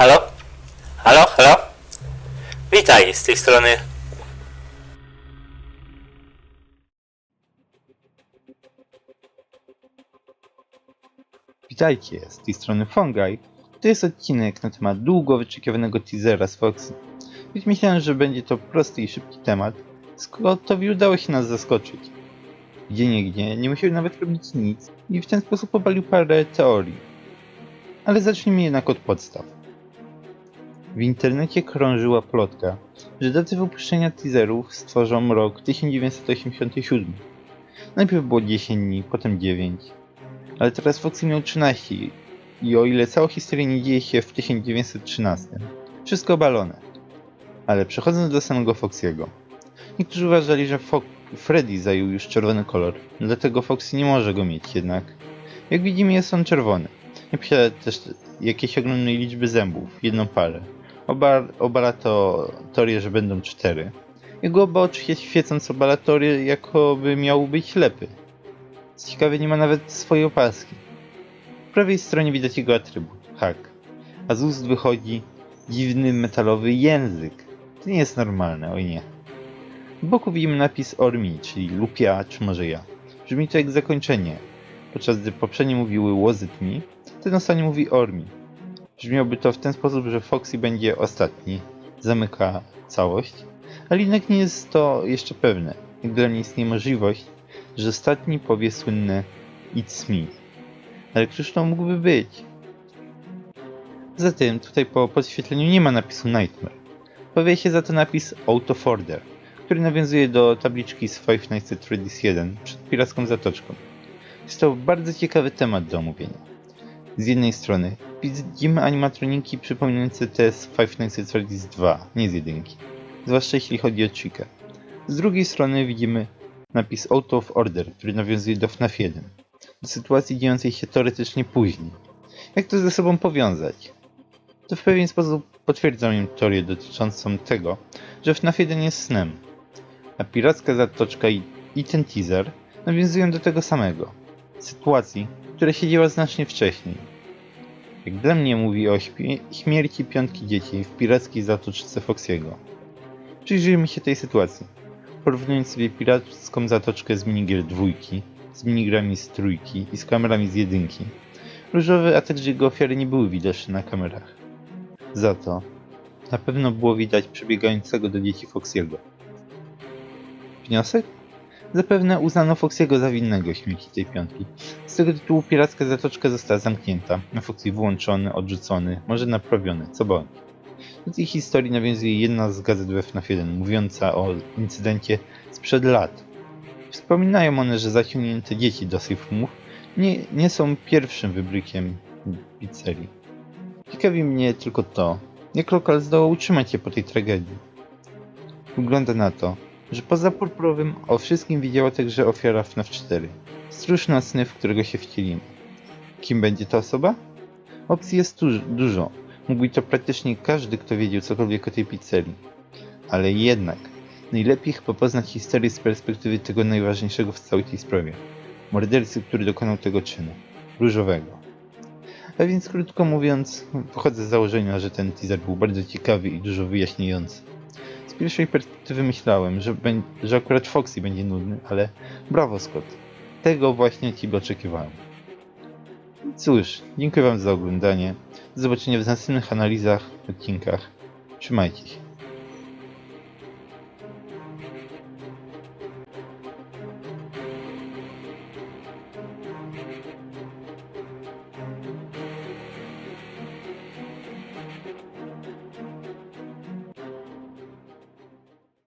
Halo? Halo? Halo? Witaj, z tej strony... Witajcie, z tej strony Fungi. To jest odcinek na temat długo wyczekiwanego teasera z Foxy. Więc myślałem, że będzie to prosty i szybki temat. Scottowi udało się nas zaskoczyć. Gdzie niegdzie, nie musiał nawet robić nic i w ten sposób obalił parę teorii. Ale zacznijmy jednak od podstaw. W internecie krążyła plotka, że daty wypuszczenia teaserów stworzą rok 1987. Najpierw było 10 dni, potem 9, ale teraz Foxy miał 13 i o ile cała historia nie dzieje się w 1913, wszystko obalone. Ale przechodząc do samego Foxy'ego. Niektórzy uważali, że Fo Freddy zajął już czerwony kolor, dlatego Foxy nie może go mieć jednak. Jak widzimy jest on czerwony. Nie posiada też jakiejś ogromnej liczby zębów, jedną parę. Oba, obala to teorię, że będą cztery. Jego oba oczy się świecą co obala teorię, jakoby miał być ślepy. Co ciekawe, nie ma nawet swojej opaski. Po prawej stronie widać jego atrybut, hak. A z ust wychodzi dziwny metalowy język. To nie jest normalne, oj nie. W boku widzimy napis Ormi, czyli lub ja, czy może ja. Brzmi to jak zakończenie. Podczas gdy poprzednie mówiły me, ten ostatni mówi Ormi. Brzmiałby to w ten sposób, że Foxy będzie ostatni, zamyka całość, ale jednak nie jest to jeszcze pewne. Dla mnie istnieje możliwość, że ostatni powie słynne It's me. Ale któż to mógłby być? Zatem tutaj po podświetleniu nie ma napisu Nightmare. Pojawia się za to napis Out of Order, który nawiązuje do tabliczki z Five Nights at Freddy's 1 przed piracką zatoczką. Jest to bardzo ciekawy temat do omówienia. Z jednej strony widzimy animatroniki przypominające te z Five Nights at Freddy's 2, nie z jedynki. Zwłaszcza jeśli chodzi o Chica. Z drugiej strony widzimy napis Out of Order, który nawiązuje do FNAF 1, do sytuacji dziejącej się teoretycznie później. Jak to ze sobą powiązać? To w pewien sposób potwierdza moją teorię dotyczącą tego, że FNAF 1 jest snem, a piracka zatoczka i, i ten teaser nawiązują do tego samego. Sytuacji, która się znacznie wcześniej. Jak dla mnie mówi o śmie- śmierci piątki dzieci w pirackiej zatoczce Foxiego. Przyjrzyjmy się tej sytuacji porównując sobie piracką zatoczkę z minigier dwójki, z minigrami z trójki i z kamerami z jedynki. Różowy, a także jego ofiary nie były widoczne na kamerach. Za to na pewno było widać przebiegającego do dzieci Foxiego. Wniosek? Zapewne uznano Foxiego za winnego śmierci tej piątki. Z tego tytułu piracka zatoczka została zamknięta, a Foxy wyłączony, odrzucony, może naprawiony, co bądź. Do tej historii nawiązuje jedna z gazet we FNAF 1, mówiąca o incydencie sprzed lat. Wspominają one, że zaciągnięte dzieci do safe roomów nie, nie są pierwszym wybrykiem pizzerii. Ciekawi mnie tylko to, jak lokal zdołał utrzymać się po tej tragedii. Wygląda na to, że poza purpurowym o wszystkim wiedziała także ofiara FNAF 4. Stróż nocny, w którego się wcielimy. Kim będzie ta osoba? Opcji jest dużo, Mógłby to praktycznie każdy, kto wiedział cokolwiek o tej pizzerii. Ale jednak, najlepiej chyba poznać historię z perspektywy tego najważniejszego w całej tej sprawie. Mordercy, który dokonał tego czynu. Różowego. A więc krótko mówiąc, wychodzę z założenia, że ten teaser był bardzo ciekawy i dużo wyjaśniający. Pierwszej perspektywy myślałem, że, że akurat Foxy będzie nudny, ale brawo Scott. Tego właśnie Ciebie oczekiwałem. Cóż, dziękuję Wam za oglądanie. Do zobaczenia w następnych analizach, odcinkach. Trzymajcie się.